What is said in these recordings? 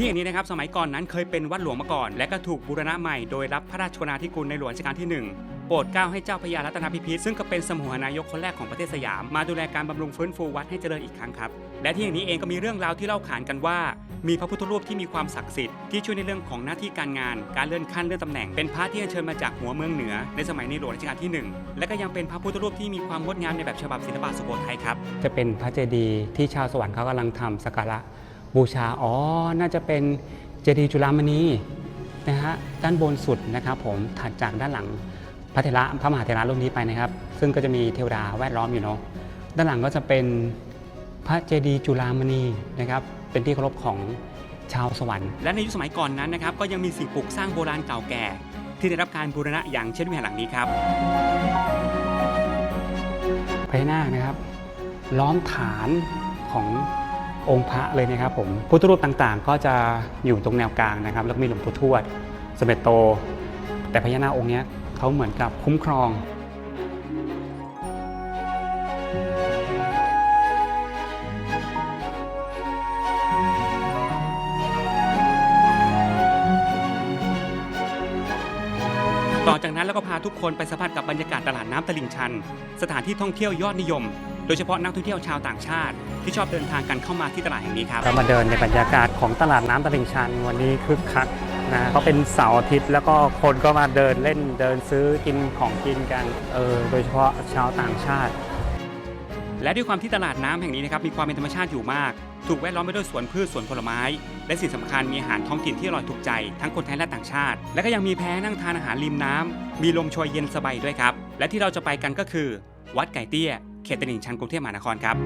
ที่แห่งนี้นะครับสมัยก่อนนั้นเคยเป็นวัดหลวงมาก่อน และก็ถูกบูรณะใหม่โดยรับพระราชกนาธิคุณในหลวงรัชกาลที่ 1 โปรดเกล้าให้เจ้าพระยารัตนพิพิธซึ่งก็เป็นสมุหนายกคนแรกของประเทศสยาม มาดูแลการบำรุงฟื้นฟูวัดให้เจริญอีกครั้งครับและที่แห่งนี้เองก็มีเรื่องราวที่เล่าขานกันว่า มีพระพุทธรูปที่มีความศักดิ์สิทธิ์ที่ช่วยในเรื่องของหน้าที่การงาน การเลื่อนขั้นเลื่อนตำแหน่งเป็นพระที่เชิญมาจากหัวเมืองเหนือ ในสมัยในหลวงรัชกาลที่หนึ่งและก็ยังเป็นพระพุทธรูปที่มีความงดงามในแบบฉบับศิลปะสุโขทัยครับจะเป็นพระเจดีย์ที่ชาวสวรรค์เขากำลังทำสักการะ บูชา อ๋อ น่าจะเป็นเจดีย์จุฬามณีนะฮะ ด้านบนสุดนะครับผมถัดจากด้านหลังพระเถระพระมหาเถระรูปนี้ไปนะครับ ซึ่งก็จะมีเทวดาแวดล้อมอยู่เนาะ ด้านหลังก็จะเป็นพระเจดีย์จุฬามณีนะครับ เป็นที่เคารพของชาวสวรรค์ และในยุคสมัยก่อนนั้นนะครับ ก็ยังมีสิ่งปลูกสร้างโบราณเก่าแก่ ที่ได้รับการบูรณะอย่างเช่นวิหารหลังนี้ครับพญานาคนะครับ ล้อมฐานของ องค์พระเลยนะครับผมพุทธรูปต่างๆ ก็จะอยู่ตรงแนวกลางนะครับ แล้วมีหลวงปู่ทวดสมเด็จโต แต่พญานาคองค์นี้เขาเหมือนกับคุ้มครองต่อจากนั้นเราก็พาทุกคนไปสัมผัสกับบรรยากาศตลาดน้ำตลิ่งชัน สถานที่ท่องเที่ยวยอดนิยม โดยเฉพาะนักท่องเที่ยวชาวต่างชาติ ที่ชอบเดินทางกันเข้ามาที่ตลาดแห่งนี้ครับ เรามาเดินในบรรยากาศของตลาดน้ำตลิ่งชันวันนี้คึกคักนะเขาเป็นเสาร์อาทิตย์แล้วก็คนก็มาเดินเล่นเดินซื้อกินของกินกันเออโดยเฉพาะชาวต่างชาติ และด้วยความที่ตลาดน้ำแห่งนี้นะครับมีความเป็นธรรมชาติอยู่มาก ถูกแวดล้อมไปด้วยสวนพืชสวนผลไม้ และสิ่งสำคัญมีอาหารท้องถิ่นที่อร่อยถูกใจ ทั้งคนไทยและต่างชาติ และก็ยังมีแพนั่งทานอาหารริมน้ำมีลมโชยเย็นสบายด้วยครับ และที่เราจะไปกันก็คือ วัดไก่เตี้ย เขตตลิ่งชันกรุงเทพมหานครครับ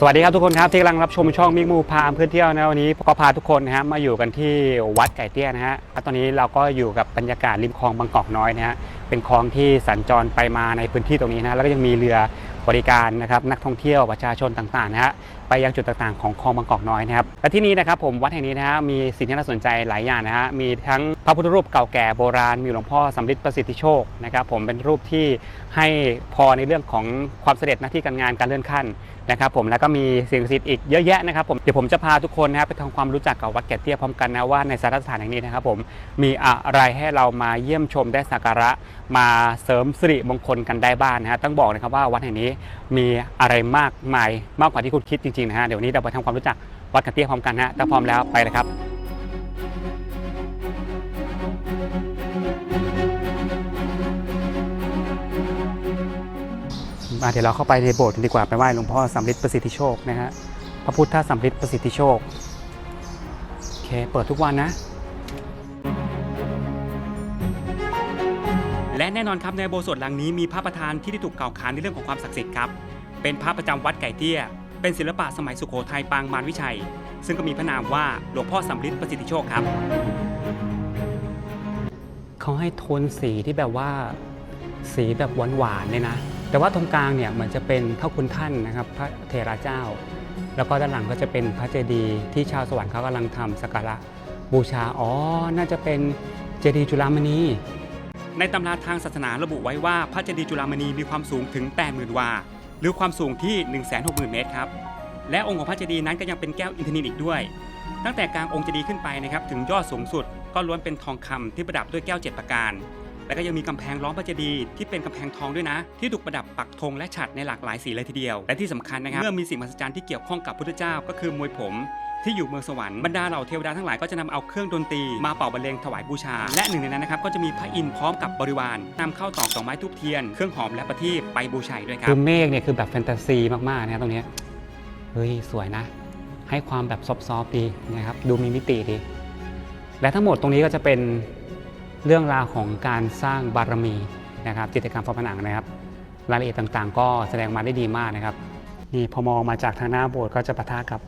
สวัสดีครับทุกคนครับที่กำลังรับชมช่องมิกมูพาเพื่อนเที่ยวนะวันนี้ก็พาทุกคนนะฮะมาอยู่กันที่วัดไก่เตี้ยนะฮะตอนนี้เราก็อยู่กับบรรยากาศริมคลองบางกอกน้อยนะฮะเป็นคลองที่สัญจรไปมาในพื้นที่ตรงนี้นะแล้วก็ยังมีเรือบริการนะครับนักท่องเที่ยวประชาชนต่างๆนะฮะไปยังจุดต่างๆของคลองบางกอกน้อยนะครับและที่นี่นะครับผมวัดแห่งนี้นะฮะมีสิ่งที่น่าสนใจหลายอย่างนะฮะมีทั้งพระพุทธรูปเก่าแก่โบราณมีหลวงพ่อสำริดประสิทธิโชคนะครับผมเป็นรูปที่ให้พอในเรื่องของความเสด็จหน้าที่การงานการเลื่อนขั้น นะครับผมแล้วก็มีสิ่งศักดิ์สิทธิ์อีกเยอะแยะนะครับผมเดี๋ยวผมจะพาทุกคนนะครับไปทำความรู้จักกับวัดแก่เตี้ยพร้อมกันนะว่าในสถานสถานแห่งนี้นะครับผมมีอะไรให้เรามาเยี่ยมชมได้สักการะมาเสริมสิริมงคลกันได้บ้างนะฮะต้องบอกนะครับว่าวัดแห่งนี้มีอะไรมากมายมากกว่าที่คุณคิดจริงๆนะฮะเดี๋ยวนี้เราไปทำความรู้จักวัดแก่เตี้ยพร้อมกันนะฮะถ้าพร้อมแล้วไปเลยครับ เดี๋ยวเราเข้าไปในโบสถ์กันดีกว่าไปไหว้หลวงพ่อสำริดประสิทธิโชคนะฮะพระพุทธสำริดประสิทธิโชคโอเคเปิดทุกวันนะ และแน่นอนครับในอุโบสถหลังนี้มีพระประธานที่ได้ถูกกล่าวขานในเรื่องของความศักดิ์สิทธิ์ครับเป็นพระประจำวัดไก่เตี้ย เป็นศิลปะสมัยสุโขทัยปางมารวิชัย ซึ่งก็มีพระนามว่าหลวงพ่อสำริดประสิทธิโชคครับเขาให้โทนสีที่แบบว่าสีแบบหวานๆเลยนะ แต่ว่าตรงกลางเนี่ยเหมือนจะเป็นพระคุณท่านนะครับ พระเถระเจ้า แล้วก็ด้านหลังก็จะเป็นพระเจดีย์ที่ชาวสวรรค์เขากำลังทำสักการะบูชาอ๋อน่าจะเป็นเจดีย์จุฬามณีในตำราทางศาสนาระบุไว้ว่าพระเจดีย์จุฬามณีมีความสูงถึง 80,000 วา หรือความสูงที่ 160,000 เมตรครับ และองค์ของพระเจดีย์นั้นก็ยังเป็นแก้วอินทนิลอีกด้วย ตั้งแต่กลางองค์เจดีย์ขึ้นไปนะครับถึงยอดสูงสุดก็ล้วนเป็นทองคำที่ประดับด้วยแก้วเจ็ดประการ และก็ยังมีกำแพงล้อมพระเจดีย์ที่เป็นกำแพงทองด้วยนะ ที่ถูกประดับปักธงและฉัตรในหลากหลายสีเลยทีเดียว และที่สำคัญนะครับเมื่อมีสิ่งมหัศจรรย์ที่เกี่ยวข้องกับพุทธเจ้าก็คือมวยผมที่อยู่เมืองสวรรค์บรรดาเหล่าเทวดาทั้งหลายก็จะนำเอาเครื่องดนตรีมาเป่าบรรเลงถวายบูชา และหนึ่งในนั้นนะครับก็จะมีพระอินทร์พร้อมกับบริวารนำเข้าตอกดอกไม้ทูบเทียน เครื่องหอมและประทีปไปบูชาด้วยครัคือเมฆเนี่ยคือแบบแฟนตาซีมากๆนะตรงนี้เฮ้ยสวยนะ ให้ความแบบซอฟๆดีนะครับดูมีมิติดี และทั้งหมดตรงนี้ก็จะเป็น เรื่องราวของการสร้างบารมีนะครับจิตรกรรมฝาผนังนะครับ รายละเอียดต่างๆ ก็แสดงมาได้ดีมากนะครับนี่พอมองมาจากทางหน้าโบสถ์ก็จะปะทะกับ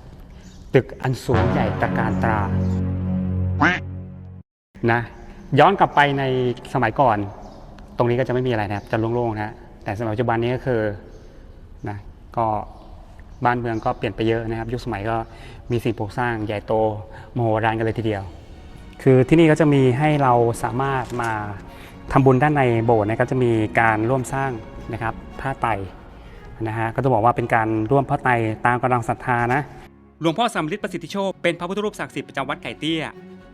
ตึกอันสูงใหญ่ตระการตรานะย้อนกลับไปในสมัยก่อน ตรงนี้ก็จะไม่มีอะไรนะครับ จะโล่งๆนะแต่สมัยปัจจุบันนี้ก็คือนะก็บ้านเมืองก็เปลี่ยนไปเยอะนะครับ ยุคสมัยก็มีสิ่งปลูกสร้างใหญ่โตมโหฬารกันเลยทีเดียว คือที่นี่ก็จะมีให้เราสามารถมาทำบุญด้านในโบสถ์นะครับจะมีการร่วมสร้างนะครับผ้าไตรนะฮะก็จะบอกว่าเป็นการร่วมผ้าไตรตามกำลังศรัทธานะหลวงพ่อสำลิดประสิทธิโชคเป็นพระพุทธรูปศักดิ์สิทธิ์ประจำวัดไก่เตี้ย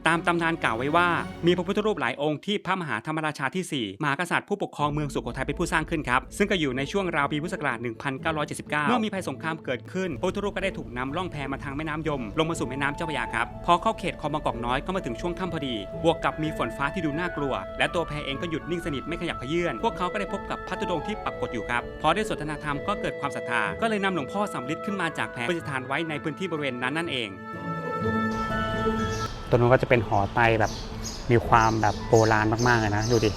ตามตำนานกล่าวไว้ว่า มีพระพุทธรูปหลายองค์ที่พระมหาธรรมราชาที่ 4 มหากษัตริย์ผู้ปกครองเมืองสุโขทัยเป็นผู้สร้างขึ้นครับ ซึ่งก็อยู่ในช่วงราวปีพุทธศักราช 1979 เมื่อมีภัยสงครามเกิดขึ้นพระพุทธรูปก็ได้ถูกนำล่องแพมาทางแม่น้ำยม ลงมาสู่แม่น้ำเจ้าพระยาครับ พอเข้าเขตคลองบางกอกน้อยก็มาถึงช่วงค่ำพอดี บวกกับมีฝนฟ้าที่ดูน่ากลัว และตัวแพเองก็หยุดนิ่งสนิทไม่ขยับเขยื่อนพวกเขาก็ได้พบกับพระธุดงค์ที่ปรากฏอยู่ครับ พอได้สนทนาธรรมก็เกิดความศรัทธา ก็เลยนำหลวงพ่อสำริดขึ้นมาจากแพประดิษฐานไว้ในพื้นที่บริเวณนั้นนั่นเอง ตัวนู้นก็จะเป็นหอไตแบบมีความแบบโบราณมากๆเลยนะ ดูดิ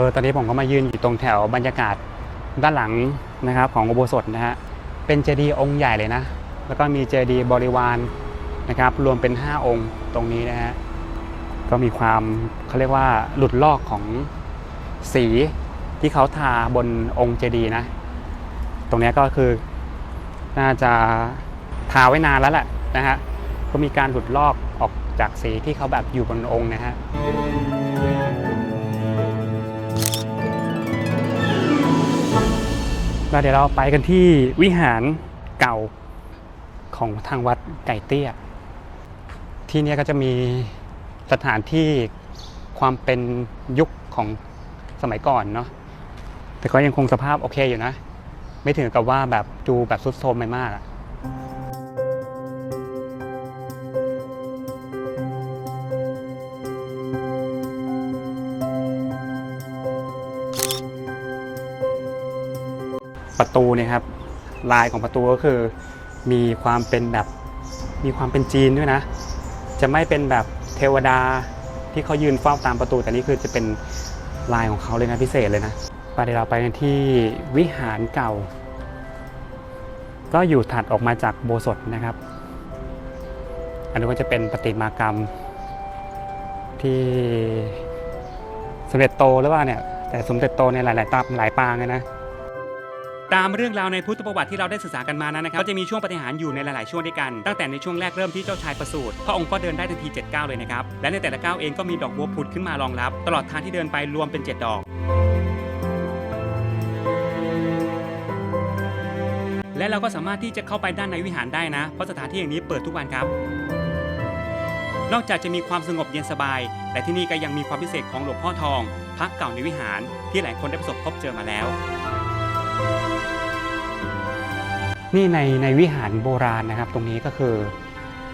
ออตอนนี้ผมก็มายืนอยู่ตรงแถวบรรยากาศด้านหลังนะครับของอุโบสถนะฮะเป็นเจดีย์องค์ใหญ่เลยนะ แล้วก็มีเจดีย์บริวารนะครับรวมเป็น 5 องค์ตรงนี้นะฮะก็มีความเขาเรียกว่าหลุดลอกของสีที่เขาทาบนองค์เจดีย์นะ ตรงนี้ก็คือน่าจะทาไว้นานแล้วแหละนะฮะก็มีการหลุดลอกออกจากสีที่เขาแบบอยู่บนองค์นะฮะ แล้วเดี๋ยวเราไปกันที่วิหารเก่าของทางวัดไก่เตี้ย ที่นี่ก็จะมีสถานที่ความเป็นยุคของสมัยก่อนเนาะแต่ก็ยังคงสภาพโอเคอยู่นะ ไม่ถึงกับว่าแบบดูแบบสุดโทรมไปมากอะ ประตูเนี่ยครับลายของประตูก็คือ มีความเป็นแบบมีความเป็นจีนด้วยนะ จะไม่เป็นแบบเทวดาที่เขายืนเฝ้าตามประตู แต่นี่คือจะเป็นลายของเขาเลยนะพิเศษเลยนะไปเดี๋ยวเราไปกันที่วิหารเก่า ก็อยู่ถัดออกมาจากโบสถ์นะครับ อันนี้ก็จะเป็นประติมากรรม ที่สมเด็จโตหรือว่าเนี่ยแต่สมเด็จโตเนี่ยหลาย ๆตับหลายปางเลยนะ ตามเรื่องราวในพุทธประวัติที่เราได้ศึกษากันมานั้นนะครับก็จะมีช่วงปฏิหารอยู่ในหลาย ๆ ช่วงด้วยกัน ตั้งแต่ในช่วงแรกเริ่มที่เจ้าชายประสูติพระองค์ก็เดินได้ทันที7ก้าวเลยนะครับ และในแต่ละก้าวเองก็มีดอกบัวผุดขึ้นมารองรับ ตลอดทางที่เดินไปรวมเป็น 7 ดอกและเราก็สามารถที่จะเข้าไปด้านในวิหารได้นะ เพราะสถานที่อย่างนี้เปิดทุกวันครับ นอกจากจะมีความสงบเย็นสบาย แต่ที่นี่ก็ยังมีความพิเศษของหลวงพ่อทองพระเก่าในวิหารที่หลายคนได้ประสบพบเจอมาแล้ว นี่ในในวิหารโบราณนะครับ ตรงนี้ก็คือ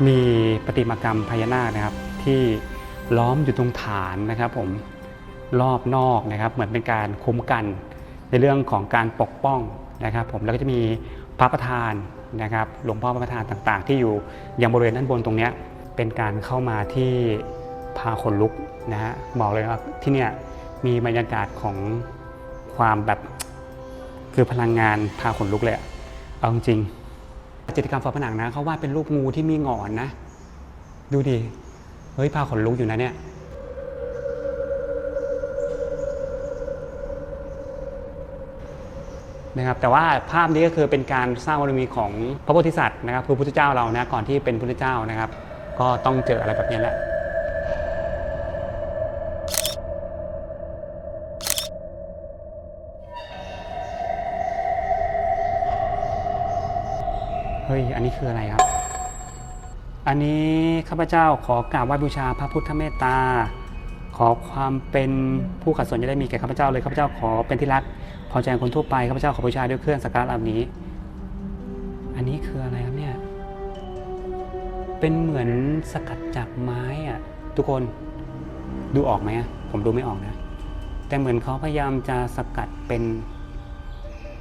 มีประติมากรรมพญานาคนะครับ ที่ล้อมอยู่ตรงฐานนะครับ ผมรอบนอกนะครับ เหมือนเป็นการคุ้มกันในเรื่องของการปกป้องนะครับ ผมแล้วก็จะมีพระประธานนะครับหลวงพ่อพระประธานต่างๆ ที่อยู่ยังบริเวณด้านบนตรงนี้เป็นการเข้ามาที่พาขนลุกนะฮะบอกเลยว่าที่เนี่ยมีบรรยากาศของความแบบคือพลังงานพาขนลุกเลยอะ เอาจริงจิตรกรรมฝาผนังนะเขาวาดเป็นรูปงูที่มีหงอนนะ ดูดิ เฮ้ยพาขนลุกอยู่นะเนี่ยนะครับแต่ว่าภาพนี้ก็คือเป็นการสร้างบารมีของพระโพธิสัตว์นะครับคือพุทธเจ้าเรานะก่อนที่เป็นพุทธเจ้านะครับ ก็ต้องเจออะไรแบบนี้แหละ เฮ้ย อันนี้คืออะไรครับ อันนี้ข้าพเจ้าขอกราบไหว้บูชาพระพุทธเมตตา ขอความเป็นผู้ขัดสนจะได้มีแก่ข้าพเจ้าเลยข้าพเจ้าขอเป็นที่รักพอใจคนทั่วไปข้าพเจ้าขอบูชาด้วยเครื่องสักการะเหล่านี้ อันนี้คืออะไรครับเนี่ย เป็นเหมือนสกัดจากไม้อะทุกคนดูออกไหมอะผมดูไม่ออกนะ แต่เหมือนเขาพยายามจะสกัดเป็น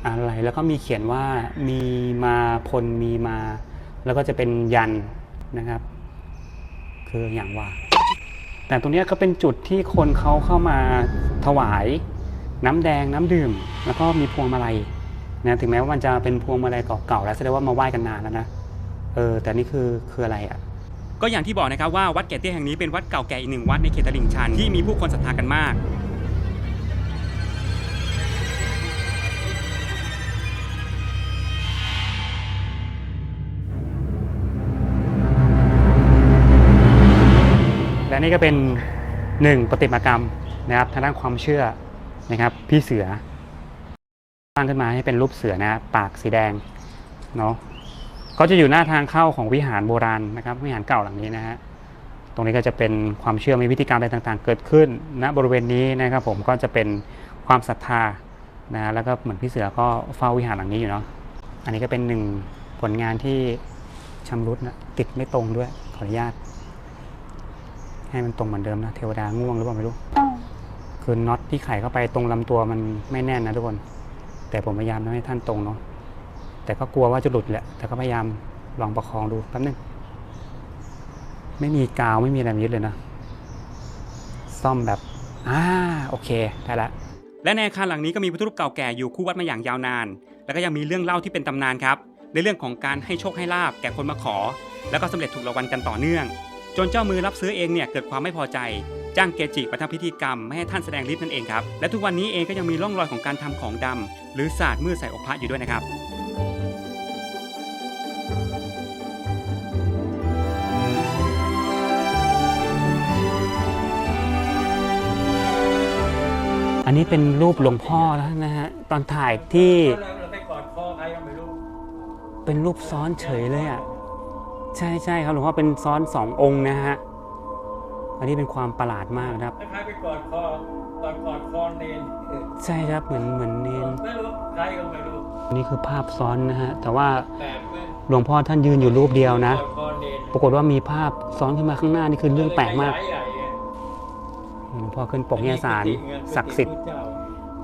อะไร แล้วก็มีเขียนว่ามีมาพลมีมา แล้วก็จะเป็นยันนะครับ คืออย่างว่า แต่ตรงนี้ก็เป็นจุดที่คนเขาเข้ามาถวายน้ำแดงน้ำดื่ม แล้วก็มีพวงมาลัยนะถึงแม้ว่ามันจะเป็นพวงมาลัยเก่าๆแล้วแสดงว่ามาไหว้กันนานแล้วนะเออแต่นี่คือคืออะไรอะก็อย่างที่บอกนะครับว่าวัดแก่เตี้ยแห่งนี้เป็นวัดเก่าแก่อีกหนึ่งวัดในเขตตลิ่งชันที่มีผู้คนศรัทธากันมาก และนี่ก็เป็นหนึ่งประติมากรรมนะครับทางด้านความเชื่อนะครับ พี่เสือสร้างขึ้นมาให้เป็นรูปเสือนะปากสีแดงเนาะก็จะอยู่หน้าทางเข้าของวิหารโบราณนะครับวิหารเก่าหลังนี้นะฮะตรงนี้ก็จะเป็นความเชื่อมีพิธีกรรมอะไรต่างๆ เกิดขึ้นณบริเวณนี้นะครับผมก็จะเป็นความศรัทธานะแล้วก็เหมือนพี่เสือก็เฝ้าวิหารหลังนี้อยู่เนาะอันนี้ก็เป็นหนึ่งผลงานที่ชำรุดนะติดไม่ตรงด้วยขออนุญาต ให้มันตรงเหมือนเดิมนะ เทวดาง่วงหรือเปล่าไม่รู้ คือน็อตที่ไขเข้าไปตรงลำตัวมันไม่แน่นนะทุกคน แต่ผมพยายามทำให้ท่านตรงเนาะ แต่ก็กลัวว่าจะหลุดแหละ แต่ก็พยายามลองประคองดูแป๊บนึง ไม่มีกาวไม่มีอะไรมายึดเลยนะ ซ่อมแบบอ่าโอเคได้ละ และในอาคารหลังนี้ก็มีพุทธรูปเก่าแก่อยู่คู่วัดมาอย่างยาวนาน แล้วก็ยังมีเรื่องเล่าที่เป็นตำนานครับ ในเรื่องของการให้โชคให้ลาบแก่คนมาขอ แล้วก็สำเร็จถูกรางวัลกันต่อเนื่อง จนเจ้ามือรับซื้อเองเนี่ยเกิดความไม่พอใจ จ้างเกจิมาทำพิธีกรรมไม่ให้ท่านแสดงฤทธิ์นั่นเองครับ และทุกวันนี้เองก็ยังมีร่องรอยของการทำของดำหรือศาสตร์มืดใส่อกพระอยู่ด้วยนะครับอันนี้เป็นรูปหลวงพ่อแล้วนะฮะตอนถ่ายที่เราไปกอดคอใครก็ไม่รู้เป็นรูปซ้อนเฉยเลยอะ ใช่ใช่ครับหลวงพ่อเป็นซ้อนสององค์นะฮะอันนี้เป็นความประหลาดมากนะครับถ้าใครไปกอดคอตอนกอดคอเนนใช่ครับเหมือนเหมือนเนนไม่รู้ใครก็ไม่รู้อันนี้คือภาพซ้อนนะฮะแต่ว่าแปลกไหมหลวงพ่อท่านยืนอยู่รูปเดียวนะ กอดคอเนนปรากฏว่ามีภาพซ้อนขึ้นมาข้างหน้านี่คือเรื่องแปลกมากใหญ่ๆอะหลวงพ่อขึ้นปกนิยสารศักดิ์สิทธิ์เจ้า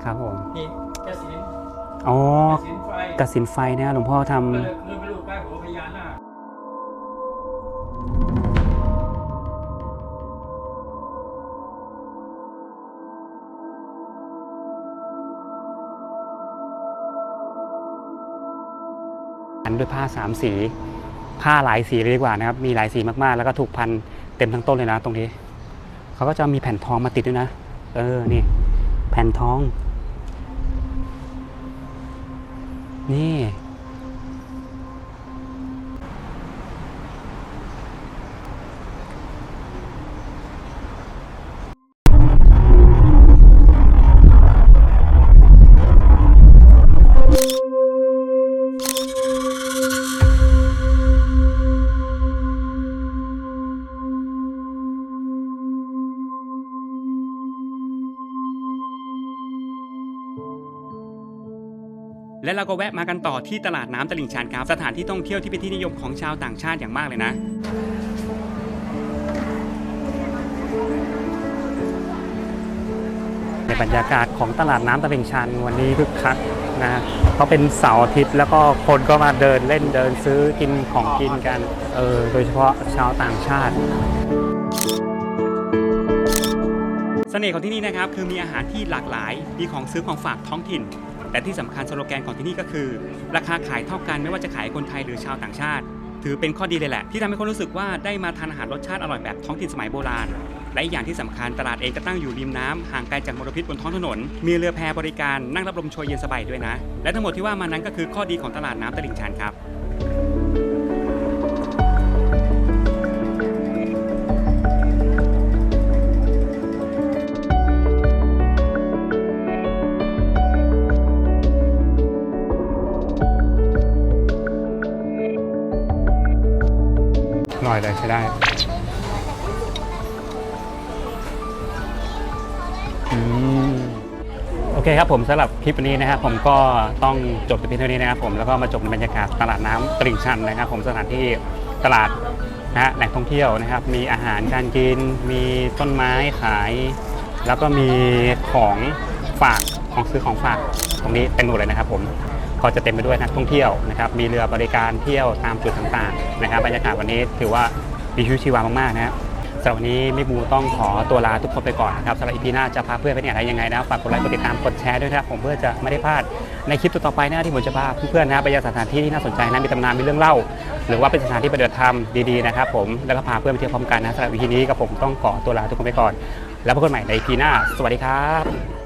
ครับผมนี่กระสินอ๋อกระสินไฟกสินไฟนะฮะหลวงพ่อทำ ก็เลย ด้วยผ้าสามสีผ้าหลายสีเลยดีกว่านะครับ มีหลายสีมากๆ แล้วก็ถูกพันเต็มทั้งต้นเลยนะตรงนี้ เขาก็จะมีแผ่นทองมาติดด้วยนะ เออ นี่ แผ่นทอง นี่ และเราก็แวะมากันต่อที่ตลาดน้ำตลิ่งชันครับ สถานที่ท่องเที่ยวที่เป็นที่นิยมของชาวต่างชาติอย่างมากเลยนะ ในบรรยากาศของตลาดน้ำตลิ่งชันวันนี้คึกคักนะเพราะเป็นเสาร์อาทิตย์แล้วก็คนก็มาเดินเล่นเดินซื้อกินของกินกัน เออโดยเฉพาะชาวต่างชาติเสน่ห์ของที่นี่นะครับคือมีอาหารที่หลากหลาย มีของซื้อของฝากท้องถิ่น แต่ที่สำคัญสโลแกนของที่นี่ก็คือ ราคาขายเท่ากันไม่ว่าจะขายคนไทยหรือชาวต่างชาติ ถือเป็นข้อดีเลยแหละ ที่ทำให้คนรู้สึกว่าได้มาทานอาหารรสชาติอร่อยแบบท้องถิ่นสมัยโบราณ และอีกอย่างที่สำคัญตลาดเองก็ตั้งอยู่ริมน้ำห่างไกลจากมลพิษบนท้องถนน มีเรือแพบริการนั่งรับลมโชยเย็นสบายด้วยนะ และทั้งหมดที่ว่ามานั้นก็คือข้อดีของตลาดน้ำตลิ่งชันครับ อร่อยเลยใช้ได้อืมโอเคครับผมสำหรับคลิปนี้นะครับผมก็ต้องจบแต่เพียงเท่านี้นะครับผมแล้วก็มาจบในบรรยากาศตลาดน้ำตลิ่งชันนะครับ ผมสถานที่ตลาดนะฮะแหล่งท่องเที่ยวนะครับ มีอาหารการกิน มีต้นไม้ขาย แล้วก็มีของฝากของซื้อของฝากตรงนี้เต็มหมดเลยนะครับผม ก็จะเต็มไปด้วยนักท่องเที่ยวนะครับมีเรือบริการเที่ยวตามจุดต่างๆนะครับบรรยากาศวันนี้ถือว่ามีชีวิตชีวามากๆนะครับสำหรับวันนี้มิกมูต้องขอตัวลาทุกคนไปก่อนนะครับสำหรับอีพีหน้าจะพาเพื่อนไปที่ไหนอะไรยังไงนะฝากกดไลค์กดติดตามกดแชร์ด้วยนะครับผมเพื่อจะไม่ได้พลาดในคลิปต่อไปนะที่ผมจะพาเพื่อนๆนะไปยังสถานที่ที่น่าสนใจนะมีตำนานมีเรื่องเล่า หรือว่าเป็นสถานที่ปฏิบัติธรรมดีๆนะครับผมแล้วก็พาเพื่อนไปเที่ยวพร้อมกันนะสำหรับอีพีนี้กับผมต้องขอตัวลาทุกคนไปก่อน แล้วพบกันใหม่ในอีพีหน้า สวัสดีครับ